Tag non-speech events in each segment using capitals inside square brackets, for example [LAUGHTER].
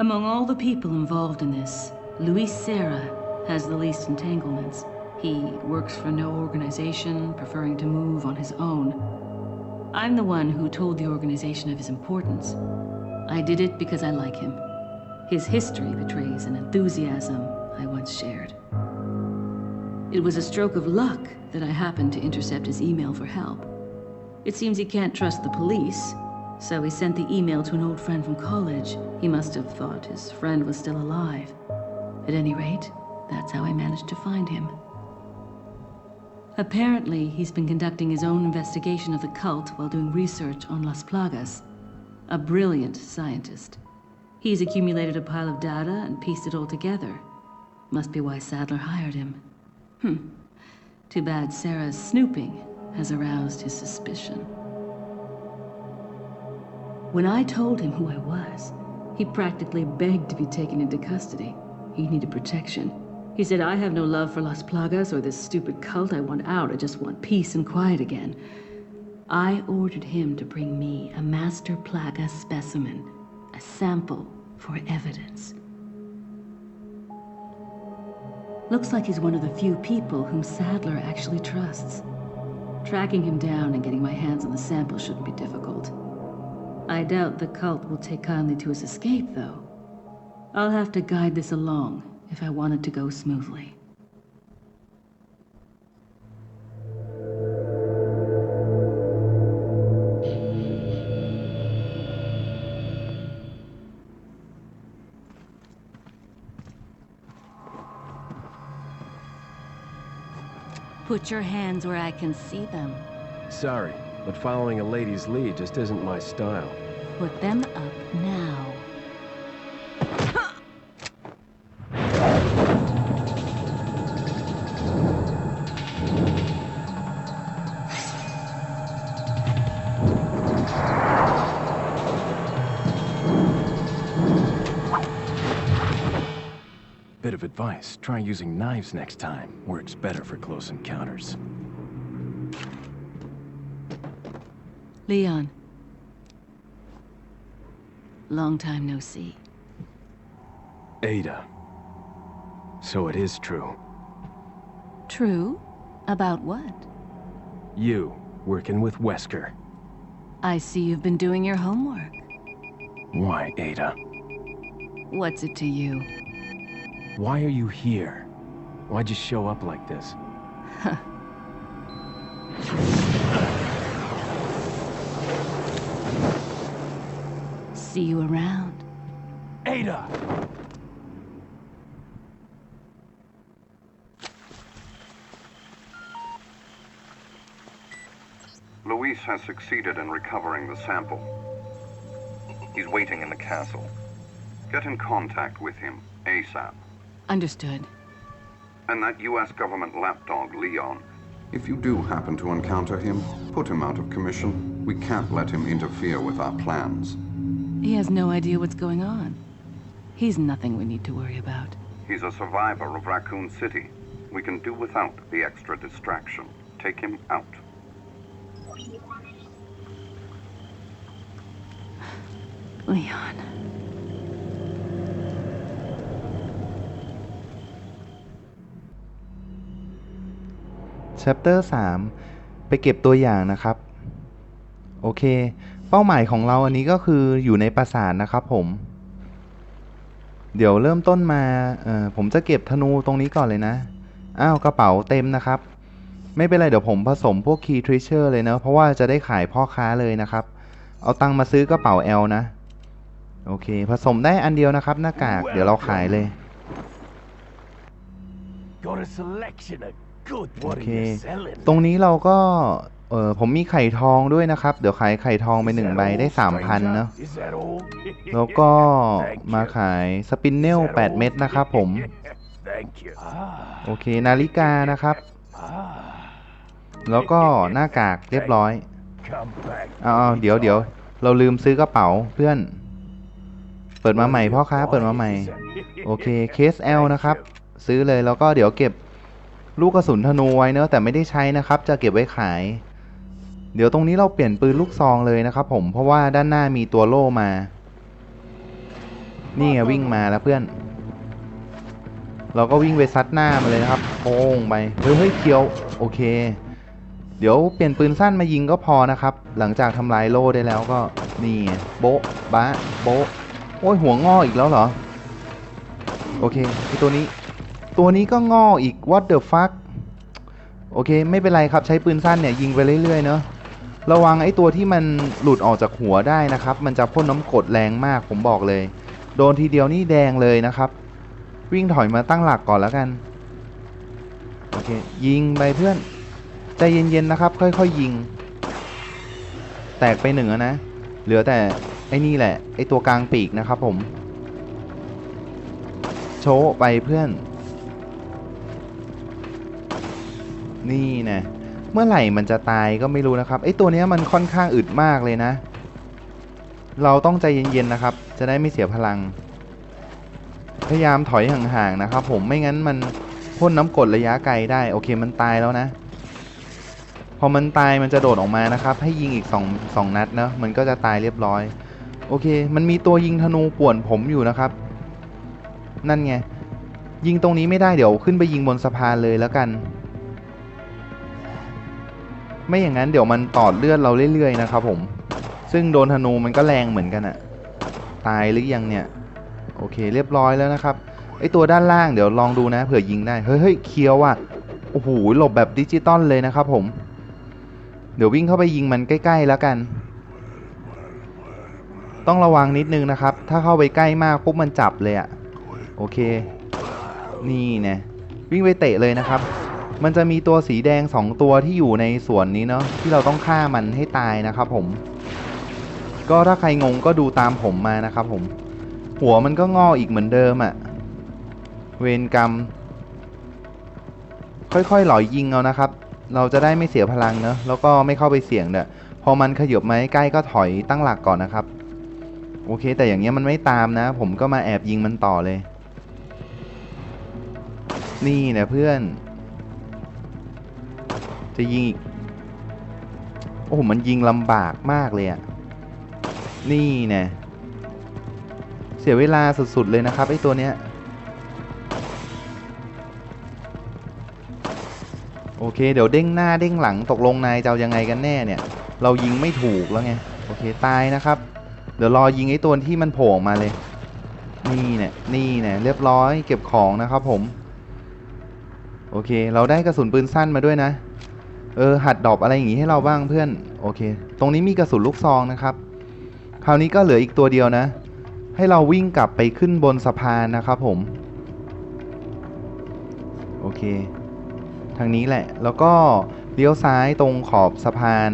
Among all the people involved in this, Luis Serra has the least entanglements. He works for no organization, preferring to move on his own. I'm the one who told the organization of his importance. I did it because I like him. His history betrays an enthusiasm I once shared. It was a stroke of luck that I happened to intercept his email for help. It seems he can't trust the police, so he sent the email to an old friend from college. He must have thought his friend was still alive. At any rate, that's how I managed to find him. Apparently, he's been conducting his own investigation of the cult while doing research on Las Plagas. A brilliant scientist. He's accumulated a pile of data and pieced it all together. Must be why Sadler hired him. Hmm. Too bad Sarah's snooping has aroused his suspicion. When I told him who I was, he practically begged to be taken into custody. He needed protection. He said, I have no love for Las Plagas or this stupid cult. I want out. I just want peace and quiet again. I ordered him to bring me a Master Plaga specimen, a sample for evidence. Looks like he's one of the few people whom Sadler actually trusts. Tracking him down and getting my hands on the sample shouldn't be difficult. I doubt the cult will take kindly to his escape, though. I'll have to guide this along if I want it to go smoothly. Put your hands where I can see them. Sorry, but following a lady's lead just isn't my style. Put them up now. Bit of advice, try using knives next time. Works better for close encounters. Leon. Long time no see. Ada. So it is true. True? About what? You, working with Wesker. I see you've been doing your homework. Why, Ada? What's it to you? Why are you here? Why'd you show up like this? [LAUGHS] See you around. Ada! Luis has succeeded in recovering the sample. He's waiting in the castle. Get in contact with him, ASAP. Understood. And that U.S. government lapdog, Leon. If you do happen to encounter him, put him out of commission. We can't let him interfere with our plans. He has no idea what's going on. He's nothing we need to worry about. He's a survivor of Raccoon City. We can do without the extra distraction. Take him out. Leon. Chapter 3 ไปเก็บตัวอย่างนะครับ โอเค เป้าหมายของเราอันนี้ก็คืออยู่ในปราสาทนะครับผม เดี๋ยวเริ่มต้นมาเออผมจะเก็บธนูตรงนี้ก่อนเลยนะ อ้าวกระเป๋าเต็มนะครับ ไม่เป็นไรเดี๋ยวผมผสมพวก Key Treasure เลยเนะเพราะว่าจะได้ขายพ่อค้าเลยนะครับ เอาตังมาซื้อกระเป๋า L นะ โอเค ผสมได้อันเดียวนะครับ หน้ากากเดี๋ยวเราขายเลย Got a selection of โอเค ตรงนี้เราก็ เออผมมีไข่ทองด้วยนะครับ เดี๋ยวขายไข่ทองไปหนึ่งใบได้สามพันเนาะ แล้วก็มาขายสปินเนล8เม็ดนะครับผม Thank you. โอเค นาฬิกานะครับ แล้วก็หน้ากากเรียบร้อย Come back. เอาเอาเดี๋ยวเดี๋ยวเราลืมซื้อกระเป๋าเพื่อน เปิดมาใหม่พ่อค้าเปิดมาใหม่ โอเคเคส L นะครับ ซื้อเลยแล้วก็เดี๋ยวเก็บ ลูกกระสุนธนูไว้เนอะแต่ไม่ได้ใช้นะครับ จะเก็บไว้ขาย เดี๋ยวตรงนี้เราเปลี่ยนปืนลูกซองเลยนะครับ ผมเพราะว่าด้านหน้ามีตัวโล่มา นี่ไงวิ่งมาแล้วเพื่อน เราก็วิ่งไปซัดหน้ามาเลยนะครับโป้งไปเฮ้ยเฮ้ยเคียวโอเค เดี๋ยวเปลี่ยนปืนสั้นมายิงก็พอนะครับ หลังจากทำลายโล่ได้แล้วก็นี่โบ๊ะบะโบ๊ะโอ้ยหัวงออีกแล้วเหรอ โอเคไอตัวนี้ ตัวนี้ก็งออีก what the fuck โอเค ไม่เป็นไรครับใช้ปืนสั้นเนี่ยยิงไปเรื่อยๆเนาะระวังไอ้ตัวที่มันหลุดออกจากหัวได้นะครับ มันจะพ่นน้ำกรดแรงมากผมบอกเลย โดนทีเดียวนี่แดงเลยนะครับ วิ่งถอยมาตั้งหลักก่อนแล้วกันโอเคยิงไปเพื่อนใจเย็นๆนะครับ ค่อยๆยิง แตกไปหนึ่งแล้วนะ เหลือแต่ไอ้นี่แหละไอ้ตัวกลางปีกนะครับผม โชว์ไปเพื่อน นี่นะเมื่อไหร่มันจะตายก็ไม่รู้นะครับไอตัวนี้มันค่อนข้างอึดมากเลยนะ เราต้องใจเย็นๆนะครับ จะได้ไม่เสียพลัง พยายามถอยห่างๆนะครับ ผมไม่งั้นมันพ่นน้ำกรดระยะไกลได้โอเคมันตายแล้วนะ พอมันตายมันจะโดดออกมานะครับ ให้ยิงอีก2 2นัดเนะมันก็จะตายเรียบร้อย โอเค มันมีตัวยิงธนูป่วนผมอยู่นะครับ นั่นไงยิงตรงนี้ไม่ได้เดี๋ยวขึ้นไปยิงบนสะพานเลยแล้วกัน ไม่อย่างนั้นเดี๋ยวมันตอดเลือดเราเรื่อยๆนะครับผม ซึ่งโดนธนูมันก็แรงเหมือนกันอะตายหรือยังเนี่ย โอเคเรียบร้อยแล้วนะครับ ไอตัวด้านล่างเดี๋ยวลองดูนะเผื่อยิงได้ เฮ้ยเฮ้ยเคียวอะโอ้โหหลบแบบดิจิตอลเลยนะครับผม เดี๋ยววิ่งเข้าไปยิงมันใกล้ ๆ แล้วกัน ต้องระวังนิดนึงนะครับ ถ้าเข้าไปใกล้มากปุ๊บมันจับเลยอะโอเค นี่เนี่ยวิ่งไปเตะเลยนะครับ มันจะมีตัวสีแดง 2 ตัวที่อยู่ในสวนนี้เนาะที่เราต้องฆ่ามันให้ตายนะครับผม ก็ถ้าใครงงก็ดูตามผมมานะครับผม หัวมันก็งออีกเหมือนเดิมอะ่ะเวรกรรม ค่อยๆหล่อยยิงเอานะครับ เราจะได้ไม่เสียพลังเนอะแล้วก็ไม่เข้าไปเสี่ยงเนอะพอมันขยบมาใกล้ก็ถอยตั้งหลักก่อนนะครับ โอเค แต่อย่างเงี้ยมันไม่ตามนะ ผมก็มาแอบยิงมันต่อเลย นี่นะเพื่อน จะยิงอีก โอ้โห มันยิงลำบากมากเลยอะ่ะนี่นะเสียเวลาสุดๆเลยนะครับไอ้ตัวเนี้ย โอเค เดี๋ยวเด้งหน้าเด้งหลังตกลงนายจะยังไงกันแน่เนี่ย เรายิงไม่ถูกแล้วไง โอเค ตายนะครับ เดี๋ยวรอยิงไอ้ตัวที่มันโผล่มาเลย นี่เนี่ยนี่เนี่ยเรียบร้อยเก็บของนะครับผม โอเค เราได้กระสุนปืนสั้นมาด้วยนะ เออหัดดอปอะไรอย่างงี้ให้เราบ้างเพื่อนโอเค ตรงนี้มีกระสุนลูกซองนะครับ คราวนี้ก็เหลืออีกตัวเดียวนะ ให้เราวิ่งกลับไปขึ้นบนสะพานนะครับผมโอเค ทางนี้แหละแล้วก็เลี้ยวซ้ายตรงขอบสะพาน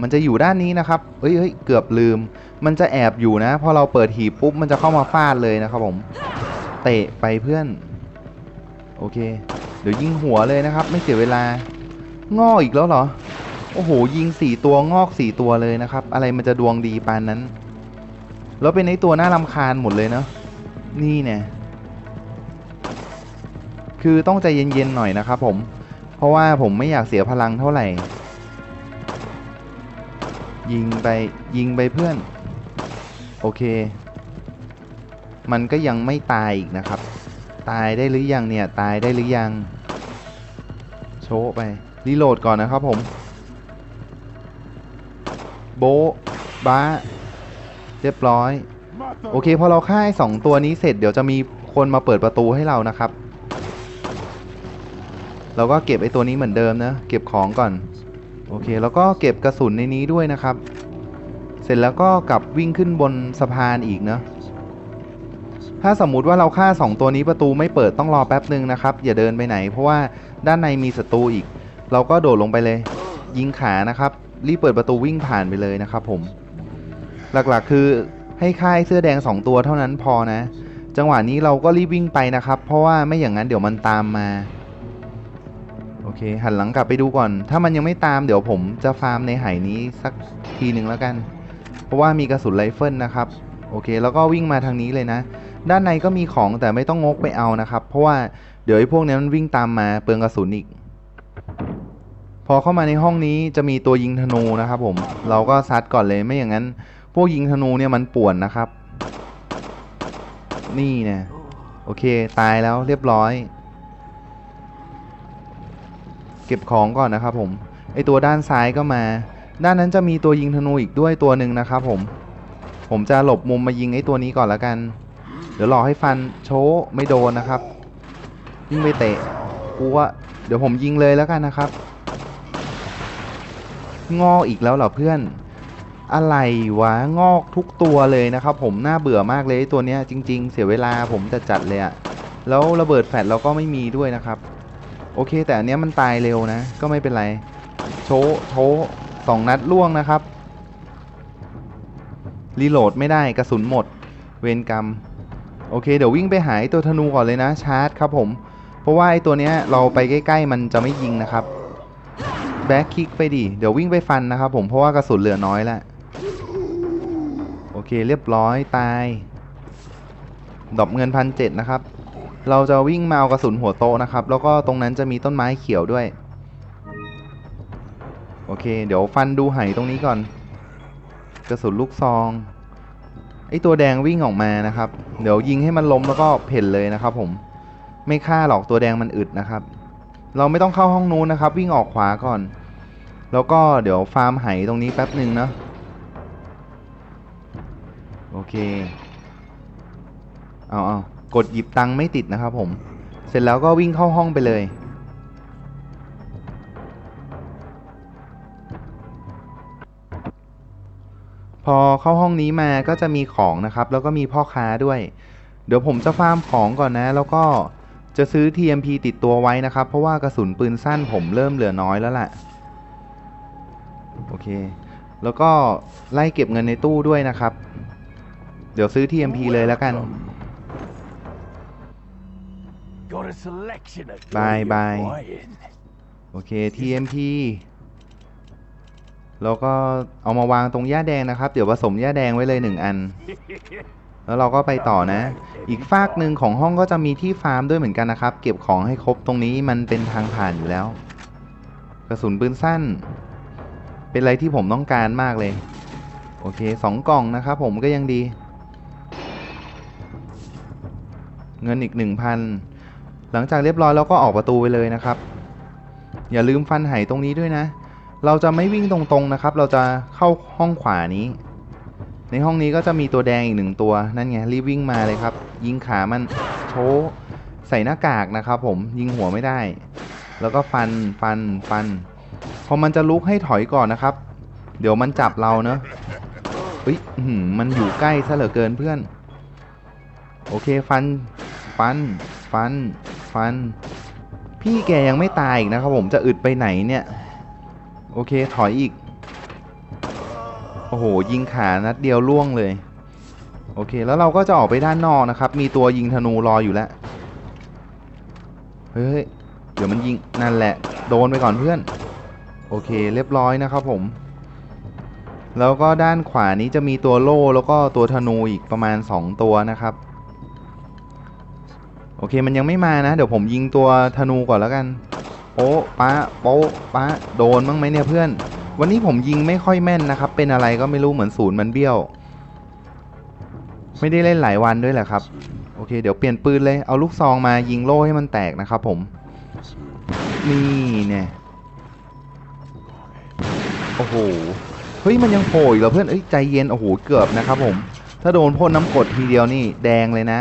มันจะอยู่ด้านนี้นะครับเอ้ยเอ้ยเกือบลืม มันจะแอบอยู่นะพอเราเปิดหีบปุ๊บมันจะเข้ามาฟาดเลยนะครับผม เตะไปเพื่อน โอเค เดี๋ยวยิงหัวเลยนะครับ ไม่เสียเวลาง้ออีกแล้วเหรอ โอ้โห ยิงสี่ตัวงอกสี่ตัวเลยนะครับ อะไรมันจะดวงดีปานนั้น แล้วเป็นไอตัวหน่ารำคาญหมดเลยเนาะนี่เนี่ยคือต้องใจเย็นๆหน่อยนะครับผม เพราะว่าผมไม่อยากเสียพลังเท่าไหร่ ยิงไปยิงไปเพื่อน โอเค มันก็ยังไม่ตายอีกนะครับ ตายได้หรือยังเนี่ย ตายได้หรือยัง โชว์ไป รีโหลดก่อนนะครับผม โบ๊ะบ้า เรียบร้อย โอเคพอเราฆ่าไอ้สองตัวนี้เสร็จเดี๋ยวจะมีคนมาเปิดประตูให้เรานะครับ เราก็เก็บไอ้ตัวนี้เหมือนเดิมนะ เก็บของก่อน โอเคแล้วก็เก็บกระสุนในนี้ด้วยนะครับ เสร็จแล้วก็กลับวิ่งขึ้นบนสะพานอีกเนะถ้าสมมุติว่าเราฆ่า 2 ตัวนี้ประตูไม่เปิดต้องรอแป๊บหนึ่งนะครับ อย่าเดินไปไหน เพราะว่า ด้านในมีศัตรูอีก เราก็โดดลงไปเลย ยิงขานะครับ รีบเปิดประตูวิ่งผ่านไปเลยนะครับผม หลักๆคือให้ค่ายเสื้อแดง 2 ตัวเท่านั้นพอนะ จังหวะนี้เราก็รีบวิ่งไปนะครับ เพราะว่าไม่อย่างนั้นเดี๋ยวมันตามมาโอเค หันหลังกลับไปดูก่อน ถ้ามันยังไม่ตามเดี๋ยวผมจะฟาร์มในไหนี้สักทีหนึ่งแล้วกัน เพราะว่ามีกระสุนไรเฟิลนะครับ โอเค แล้วก็วิ่งมาทางนี้เลยนะ ด้านในก็มีของแต่ไม่ต้องงกไปเอานะครับ เพราะว่า เดี๋ยวไอ้พวกนี้มันวิ่งตามมาเปลืองกระสุนอีก พอเข้ามาในห้องนี้จะมีตัวยิงธนูนะครับผม เราก็ซัดก่อนเลยไม่อย่างนั้น พวกยิงธนูเนี่ยมันป่วนนะครับ นี่นะโอเคตายแล้วเรียบร้อย เก็บของก่อนนะครับผม ไอตัวด้านซ้ายก็มา ด้านนั้นจะมีตัวยิงธนูอีกด้วยตัวหนึ่งนะครับผม ผมจะหลบมุมมายิงไอตัวนี้ก่อนละกัน เดี๋ยวรอให้ฟันโชไม่โดนนะครับ ยิงไปเตะกูว่าเดี๋ยวผมยิงเลยแล้วกันนะครับ งอกอีกแล้วเหรอเพื่อน อะไรวะงอกทุกตัวเลยนะครับ ผมน่าเบื่อมากเลยตัวเนี้ยจริง ๆ เสียเวลาผมจะจัดเลยอะแล้วระเบิดแฟลชเราก็ไม่มีด้วยนะครับ โอเค แต่อันเนี้ยมันตายเร็วนะ ก็ไม่เป็นไร โชว์โชสองนัดล่วงนะครับรีโหลดไม่ได้กระสุนหมด เวรกรรม โอเค เดี๋ยววิ่งไปหาไอ้ตัวธนูก่อนเลยนะชาร์จครับผม เพราะว่าไอ้ตัวเนี้ยเราไปใกล้ ๆ มันจะไม่ยิงนะครับแบ็คคิกไปดิเดี๋ยววิ่งไปฟันนะครับผมเพราะว่ากระสุนเหลือน้อยแล้วโอเคเรียบร้อยตายดอปเงินพันเจ็ดนะครับ เราจะวิ่งมาเอากระสุนหัวโตนะครับ แล้วก็ตรงนั้นจะมีต้นไม้เขียวด้วย โอเค เดี๋ยวฟันดูไหตรงนี้ก่อน กระสุนลูกซองไอตัวแดงวิ่งออกมานะครับ เดี๋ยวยิงให้มันล้มแล้วก็เพ่นเลยนะครับผม ไม่ฆ่าหรอกตัวแดงมันอึดนะครับ เราไม่ต้องเข้าห้องนู้นนะครับ วิ่งออกขวาก่อน แล้วก็เดี๋ยวฟาร์มไหตรงนี้แป๊บหนึ่งเนาะโอเคเอาเอากดหยิบตังค์ไม่ติดนะครับผมเสร็จแล้วก็วิ่งเข้าห้องไปเลย พอเข้าห้องนี้มาก็จะมีของนะครับ แล้วก็มีพ่อค้าด้วย เดี๋ยวผมจะฟาร์มของก่อนนะ แล้วก็ จะซื้อ TMP ติดตัวไว้นะครับ เพราะว่ากระสุนปืนสั้นผมเริ่มเหลือน้อยแล้วแหละโอเค แล้วก็ไล่เก็บเงินในตู้ด้วยนะครับ เดี๋ยวซื้อ TMP เลยแล้วกัน Got a selection of Bye, good bye. wine. โอเค TMP แล้วก็เอามาวางตรงหญ้าแดงนะครับ เดี๋ยวผสมหญ้าแดงไว้เลยหนึ่งอัน แล้วเราก็ไปต่อนะ อีกฟากหนึ่งของห้องก็จะมีที่ฟาร์มด้วยเหมือนกันนะครับ เก็บของให้ครบตรงนี้มันเป็นทางผ่านอยู่แล้ว กระสุนปืนสั้น เป็นอะไรที่ผมต้องการมากเลย โอเคสองกล่องนะครับผมก็ยังดี เงินอีกหนึ่งพันหลังจากเรียบร้อยแล้วก็ออกประตูไปเลยนะครับ อย่าลืมฟันไหตรงนี้ด้วยนะ เราจะไม่วิ่งตรงๆนะครับ เราจะเข้าห้องขวานี้ ในห้องนี้ก็จะมีตัวแดงอีกหนึ่งตัว นั่นไงรีบวิ่งมาเลยครับ ยิงขามันโชว์ใส่หน้ากากนะครับผมยิงหัวไม่ได้ แล้วก็ฟันฟันฟันพอมันจะลุกให้ถอยก่อนนะครับ เดี๋ยวมันจับเราเนอะเฮ้ยมันอยู่ใกล้ซะเหลือเกินเพื่อน โอเคฟัน ฟัน ฟัน ฟัน พี่แกยังไม่ตายอีกนะครับผมจะอึดไปไหนเนี่ย โอเคถอยอีก โอ้โห ยิงขานัดเดียวล่วงเลย โอเค แล้วเราก็จะออกไปด้านนอกนะครับ มีตัวยิงธนูรออยู่แล้ว เฮ้ย เดี๋ยวมันยิง นั่นแหละ โดนไปก่อนเพื่อน โอเค เรียบร้อยนะครับผม แล้วก็ด้านขวานี้จะมีตัวโล่แล้วก็ตัวธนูอีกประมาณ 2 ตัวนะครับ โอเค มันยังไม่มานะ เดี๋ยวผมยิงตัวธนูก่อนแล้วกัน โป๊ะปะโป๊ะปะโดนบ้างไหมเนี่ยเพื่อน วันนี้ผมยิงไม่ค่อยแม่นนะครับ เป็นอะไรก็ไม่รู้เหมือนศูนย์มันเบี้ยว ไม่ได้เล่นหลายวันด้วยแหละครับ โอเค เดี๋ยวเปลี่ยนปืนเลย เอาลูกซองมายิงโล่ให้มันแตกนะครับผม นี่เนี่ย โอ้โห เฮ้ยมันยังโผล่อีกเหรอเพื่อน เอ้ยใจเย็น โอ้โห เกือบนะครับผม ถ้าโดนพ่นน้ำกดทีเดียวนี่แดงเลยนะ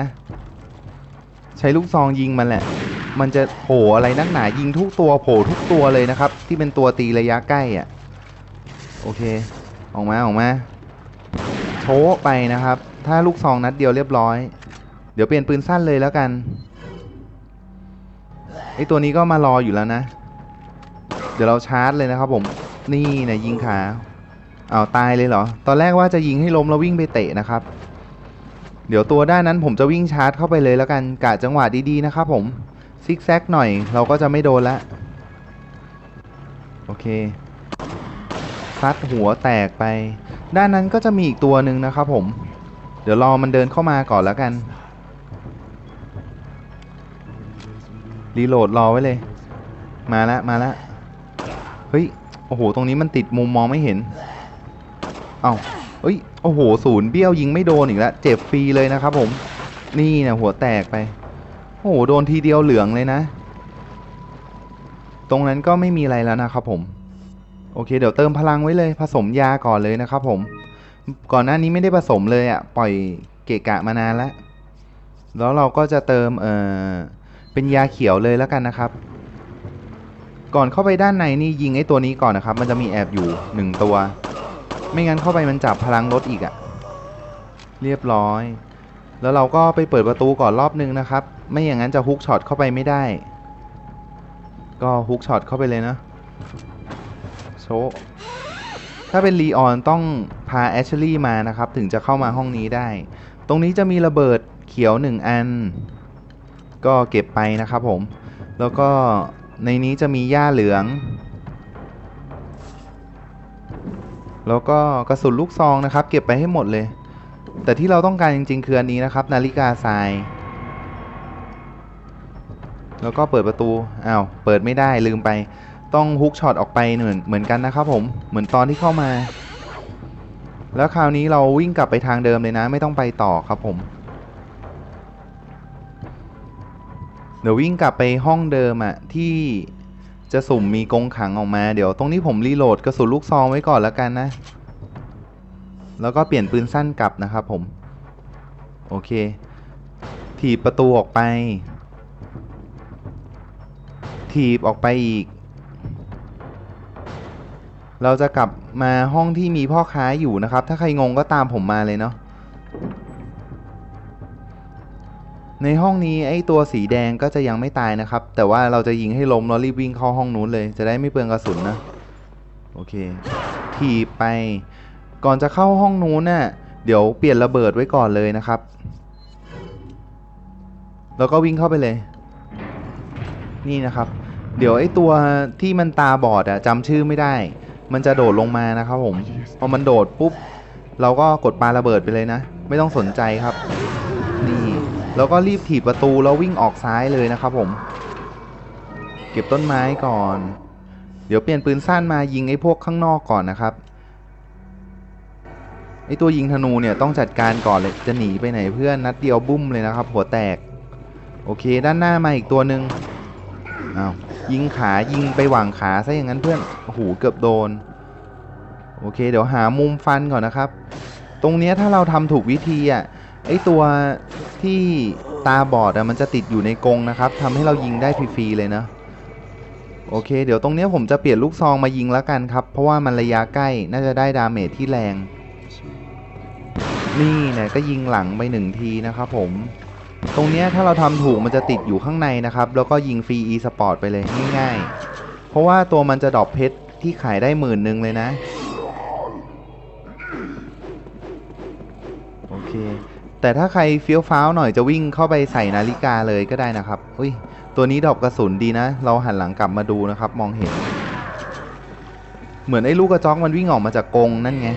ใช้ลูกซองยิงมันแหละมันจะโผล่อะไรนักหนายิงทุกตัวโผล่ทุกตัวเลยนะครับ ที่เป็นตัวตีระยะใกล้อะ โอเค ออกมาออกมาโชว์ไปนะครับ ถ้าลูกซองนัดเดียวเรียบร้อย เดี๋ยวเปลี่ยนปืนสั้นเลยแล้วกันไอตัวนี้ก็มารออยู่แล้วนะ เดี๋ยวเราชาร์จเลยนะครับผม นี่นะยิงขาเอ้าตายเลยเหรอ ตอนแรกว่าจะยิงให้ล้มแล้ววิ่งไปเตะนะครับ เดี๋ยวตัวด้านนั้นผมจะวิ่งชาร์จเข้าไปเลยแล้วกันกะจังหวะดีๆนะครับผม ซิกแซกหน่อยเราก็จะไม่โดนละ โอเค ซัดหัวแตกไป ด้านนั้นก็จะมีอีกตัวหนึ่งนะครับผม เดี๋ยวรอมันเดินเข้ามาก่อนแล้วกัน รีโหลดรอไว้เลย มาละมาละเฮ้ย โอ้โห ตรงนี้มันติดมุมมองไม่เห็น เอ้าเฮ้ย โอ้โห ศูนย์เบี้ยวยิงไม่โดนอีกแล้ว เจ็บฟรีเลยนะครับผม นี่นะหัวแตกไป โอ้โห โดนทีเดียวเหลืองเลยนะ ตรงนั้นก็ไม่มีอะไรแล้วนะครับผม โอเค เดี๋ยวเติมพลังไว้เลย ผสมยาก่อนเลยนะครับผม ก่อนหน้านี้ไม่ได้ผสมเลยอะ่ะ ปล่อยเกะกะมานานแล้ว แล้วเราก็จะเติมเอ่อเป็นยาเขียวเลยแล้วกันนะครับ ก่อนเข้าไปด้านในนี่ยิงไอ้ตัวนี้ก่อนนะครับ มันจะมีแอบอยู่หนึ่งตัว ไม่งั้นเข้าไปมันจับพลังรถอีกอะ่ะ เรียบร้อย แล้วเราก็ไปเปิดประตูก่อนรอบนึงนะครับ ไม่อย่างนั้นจะฮุกช็อตเข้าไปไม่ได้ ก็ฮุกช็อตเข้าไปเลยนะ ถ้าเป็นลีออนต้องพาแอชลี่มานะครับ ถึงจะเข้ามาห้องนี้ได้ ตรงนี้จะมีระเบิดเขียวหนึ่งอัน ก็เก็บไปนะครับผม แล้วก็ในนี้จะมีหญ้าเหลือง แล้วก็กระสุนลูกซองนะครับ เก็บไปให้หมดเลย แต่ที่เราต้องการจริงๆคืออันนี้นะครับ นาฬิกาทราย แล้วก็เปิดประตู อ้าว เปิดไม่ได้ลืมไป ต้องฮุกช็อตออกไปเหมือนเหมือนกันนะครับผมเหมือนตอนที่เข้ามา แล้วคราวนี้เราวิ่งกลับไปทางเดิมเลยนะ ไม่ต้องไปต่อครับผมเดี๋ยววิ่งกลับไปห้องเดิมอะที่จะสุ่มมีกงขังออกมา เดี๋ยวตรงนี้ผมรีโหลดกระสุนลูกซองไว้ก่อนแล้วกันนะ แล้วก็เปลี่ยนปืนสั้นกลับนะครับผม โอเค ถีบประตูออกไป ถีบออกไปอีก เราจะกลับมาห้องที่มีพ่อค้าอยู่นะครับ ถ้าใครงงก็ตามผมมาเลยเนาะในห้องนี้ไอ้ตัวสีแดงก็จะยังไม่ตายนะครับ แต่ว่าเราจะยิงให้ล้มแล้วรีบวิ่งเข้าห้องนู้นเลย จะได้ไม่เปลืองกระสุนนะโอเคถีบไป ก่อนจะเข้าห้องนู้นน่ะเดี๋ยวเปลี่ยนระเบิดไว้ก่อนเลยนะครับ แล้วก็วิ่งเข้าไปเลย นี่นะครับ เดี๋ยวไอ้ตัวที่มันตาบอดอะจำชื่อไม่ได้ มันจะโดดลงมานะครับผมพอมันโดดปุ๊บ เราก็กดปาระเบิดไปเลยนะ ไม่ต้องสนใจครับ นี่แล้วก็รีบถีบประตูแล้ววิ่งออกซ้ายเลยนะครับผม เก็บต้นไม้ก่อน เดี๋ยวเปลี่ยนปืนสั้นมายิงไอ้พวกข้างนอกก่อนนะครับไอ้ตัวยิงธนูเนี่ยต้องจัดการก่อนเลยจะหนีไปไหนเพื่อนนัดเดียวบุ้มเลยนะครับ หัวแตก โอเคด้านหน้ามาอีกตัวหนึ่งอ้าว ยิงขายิงไปหว่างขาซะอย่างนั้นเพื่อนโอ้โหเกือบโดน โอเค เดี๋ยวหามุมฟันก่อนนะครับ ตรงเนี้ยถ้าเราทำถูกวิธีอะไอตัวที่ตาบอดอะมันจะติดอยู่ในกรงนะครับทำให้เรายิงได้ฟรีๆเลยนะโอเค เดี๋ยวตรงเนี้ยผมจะเปลี่ยนลูกซองมายิงแล้วกันครับ เพราะว่ามันระยะใกล้น่าจะได้ดาเมจที่แรง นี่เนี่ยก็ยิงหลังไปหนึ่งทีนะครับผม ตรงเนี้ยถ้าเราทำถูกมันจะติดอยู่ข้างในนะครับ แล้วก็ยิงฟรี e สปอร์ตไปเลยง่ายๆ เพราะว่าตัวมันจะดรอปเพชรที่ขายได้หมื่นหนึ่งเลยนะ โอเค แต่ถ้าใครเฟี้ยวฟ้าวหน่อยจะวิ่งเข้าไปใส่นาฬิกาเลยก็ได้นะครับ อุ้ย ตัวนี้ดอปกระสุนดีนะ เราหันหลังกลับมาดูนะครับ มองเห็น เหมือนไอ้ลูกกระจอกมันวิ่งออกมาจากกรงนั่นไง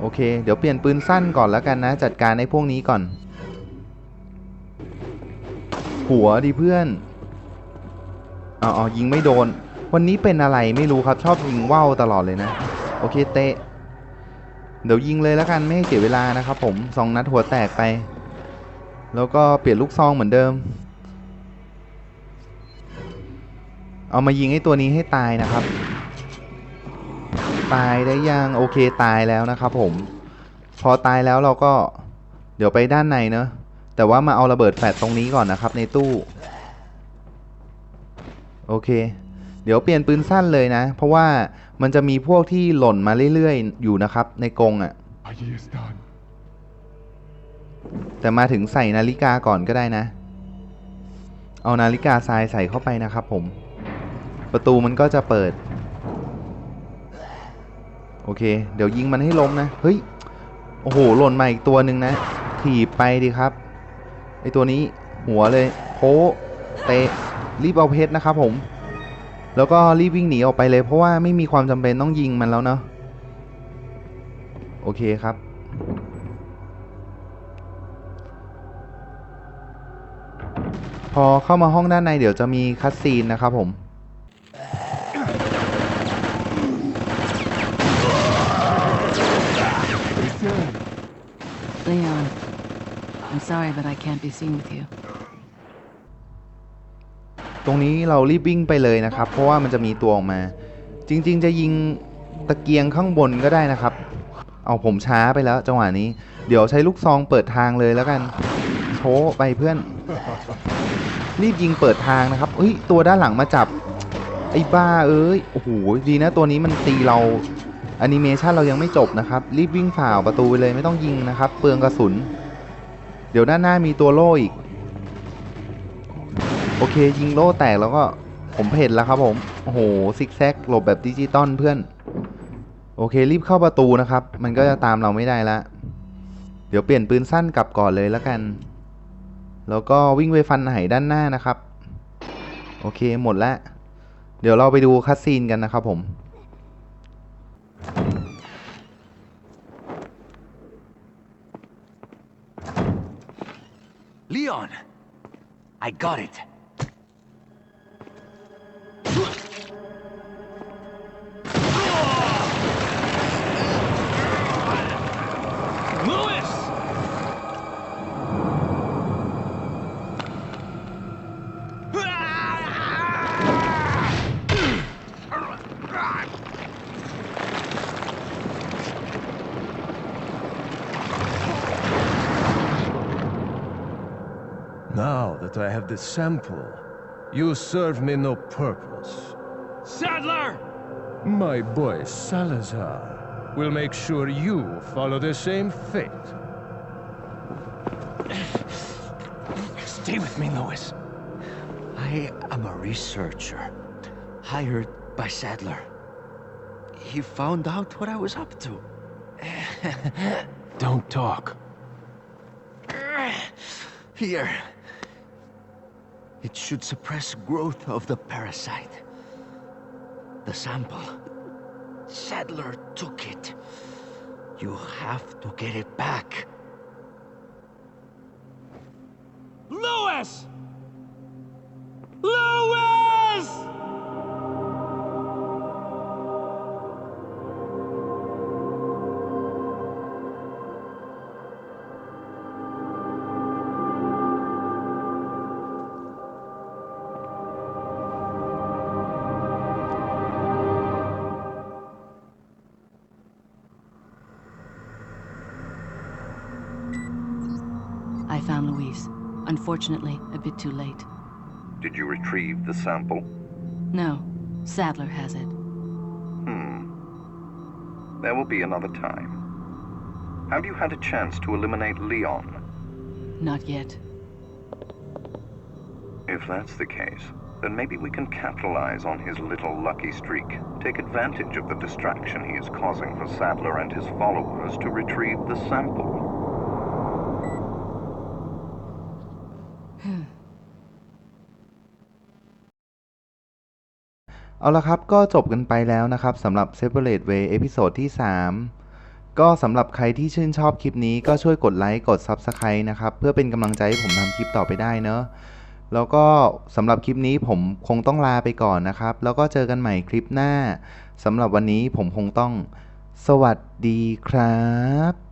โอเค เดี๋ยวเปลี่ยนปืนสั้นก่อนแล้วกันนะ จัดการไอ้พวกนี้ก่อน หัวดิเพื่อนอ๋อยิงไม่โดน วันนี้เป็นอะไรไม่รู้ครับชอบยิงว่าวตลอดเลยนะ โอเคเตะ เดี๋ยวยิงเลยแล้วกันไม่ให้เสียเวลานะครับผมสองนัดหัวแตกไป แล้วก็เปลี่ยนลูกซองเหมือนเดิม เอามายิงไอ้ตัวนี้ให้ตายนะครับ ตายได้ยังโอเคตายแล้วนะครับผม พอตายแล้วเราก็เดี๋ยวไปด้านในเนอะ แต่ว่ามาเอาระเบิดแฟลชตรงนี้ก่อนนะครับในตู้ โอเค เดี๋ยวเปลี่ยนปืนสั้นเลยนะ เพราะว่ามันจะมีพวกที่หล่นมาเรื่อยๆ อยู่นะครับในกรงอะ่ะแต่มาถึงใส่นาฬิกาก่อนก็ได้นะ เอานาฬิกาทรายใส่เข้าไปนะครับผม ประตูมันก็จะเปิด โอเค เดี๋ยวยิงมันให้ล้มนะ เฮ้ย โอ้โห หล่นมาอีกตัวหนึ่งนะ ถีบไปดีครับ ไอตัวนี้หัวเลยโพเตะรีบเอาเพชรนะครับผม แล้วก็รีบวิ่งหนีออกไปเลย เพราะว่าไม่มีความจำเป็นต้องยิงมันแล้วเนาะโอเคครับ พอเข้ามาห้องด้านในเดี๋ยวจะมีคัสซีนนะครับผม sorry, but I can't be seen with you. ตรงนี้เรารีบวิ่งไปเลยนะครับ เพราะว่ามันจะมีตัวออกมา จริง ๆ จะยิงตะเกียงข้างบนก็ได้นะครับ เอาผมช้าไปแล้วจังหวะนี้ เดี๋ยวใช้ลูกซองเปิดทางเลยแล้วกัน โชว์ไปเพื่อน รีบยิงเปิดทางนะครับเฮ้ยตัวด้านหลังมาจับ ไอ้บ้าเอ้ย โอ้โห ดีนะตัวนี้มันตีเราแอนิเมชันเรายังไม่จบนะครับ รีบวิ่งฝ่าประตูไปเลยไม่ต้องยิงนะครับ เปลืองกระสุน ดี๋ยวด้านหน้ามีตัวโล่อีก โอเคยิงโล่แตกแล้วก็ผมเห็นแล้วครับผม โอ้โหซิกแซกหลบแบบดิจิตอลเพื่อน โอเครีบเข้าประตูนะครับ มันก็จะตามเราไม่ได้ละเดี๋ยวเปลี่ยนปืนสั้นกลับก่อนเลยแล้วกัน แล้วก็วิ่งไปฟันไหด้านหน้านะครับ โอเคหมดล้วเดี๋ยวเราไปดูคัสซีนกันนะครับผม Leon! I got it. Now that I have the sample, you serve me no purpose. Sadler! My boy Salazar will make sure you follow the same fate. Stay with me, Lewis. I am a researcher, hired by Sadler. He found out what I was up to. [LAUGHS] Don't talk. Here. It should suppress growth of the parasite. The sample. Sadler took it. You have to get it back. Lewis! Unfortunately, a bit too late. Did you retrieve the sample? No, Sadler has it. Hmm. There will be another time. Have you had a chance to eliminate Leon? Not yet. If that's the case, then maybe we can capitalize on his little lucky streak. Take advantage of the distraction he is causing for Sadler and his followers to retrieve the sample. เอาละครับก็จบกันไปแล้วนะครับสำหรับ Separate Way เอพิโซดที่ 3 ก็สำหรับใครที่ชื่นชอบคลิปนี้ก็ช่วยกดไลค์กด Subscribe นะครับ เพื่อเป็นกำลังใจให้ผมทำคลิปต่อไปได้เนอะแล้วก็สำหรับคลิปนี้ผมคงต้องลาไปก่อนนะครับ แล้วก็เจอกันใหม่คลิปหน้าสำหรับวันนี้ผมคงต้อง สวัสดีครับ